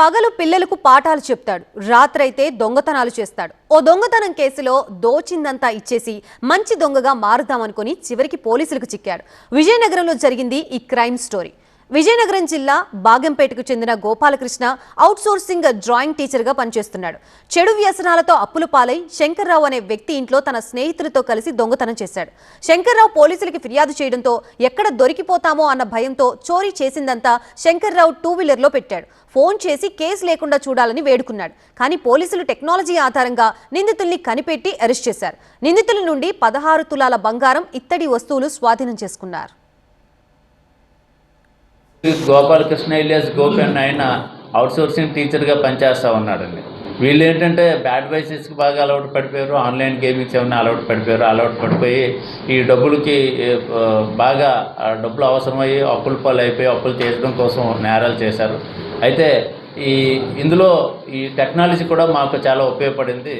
పగలు పిల్లలకు పాఠాలు చెప్తాడు. రాత్రైతే దొంగతనాలు చేస్తాడు. ఓ దొంగతనం కేసులో దోచిందంతా ఇచ్చేసి మంచి దొంగగా మారుదామనుకుని చివరికి పోలీసులకు చిక్కాడు. విజయనగరంలో జరిగింది ఈ క్రైమ్ స్టోరీ. విజయనగరం జిల్లా బాగంపేటకు చెందిన గోపాలకృష్ణ అవుట్సోర్సింగ్ డ్రాయింగ్ టీచర్గా పనిచేస్తున్నాడు. చెడు వ్యసనాలతో అప్పులు పాలై శంకర్రావు అనే వ్యక్తి ఇంట్లో తన స్నేహితులతో కలిసి దొంగతనం చేశాడు. శంకర్రావు పోలీసులకి ఫిర్యాదు చేయడంతో ఎక్కడ దొరికిపోతామో అన్న భయంతో చోరీ చేసిందంతా శంకర్రావు టూ వీలర్లో పెట్టాడు. ఫోన్ చేసి కేసు లేకుండా చూడాలని వేడుకున్నాడు. కానీ పోలీసులు టెక్నాలజీ ఆధారంగా నిందితుల్ని కనిపెట్టి అరెస్ట్ చేశారు. నిందితుల నుండి పదహారు తులాల బంగారం ఇత్తడి వస్తువులు స్వాధీనం చేసుకున్నారు. గోపాలకృష్ణ ఇలియాస్ గోపి అన్న ఆయన అవుట్సోర్సింగ్ టీచర్గా పనిచేస్తూ ఉన్నాడండి. వీళ్ళు ఏంటంటే బ్యాడ్ వైసెస్కి బాగా అలవాటు పడిపోయారు ఆన్లైన్ గేమింగ్స్ ఏమైనా అలవాటు పడిపోయారు అలవాటు పడిపోయి ఈ డబ్బులకి బాగా డబ్బులు అవసరమయ్యి అప్పుల పాలు అయిపోయి అప్పులు తీర్చడం కోసం నేరాలు చేశారు. అయితే ఈ ఇందులో ఈ టెక్నాలజీ కూడా మాకు చాలా ఉపయోగపడింది.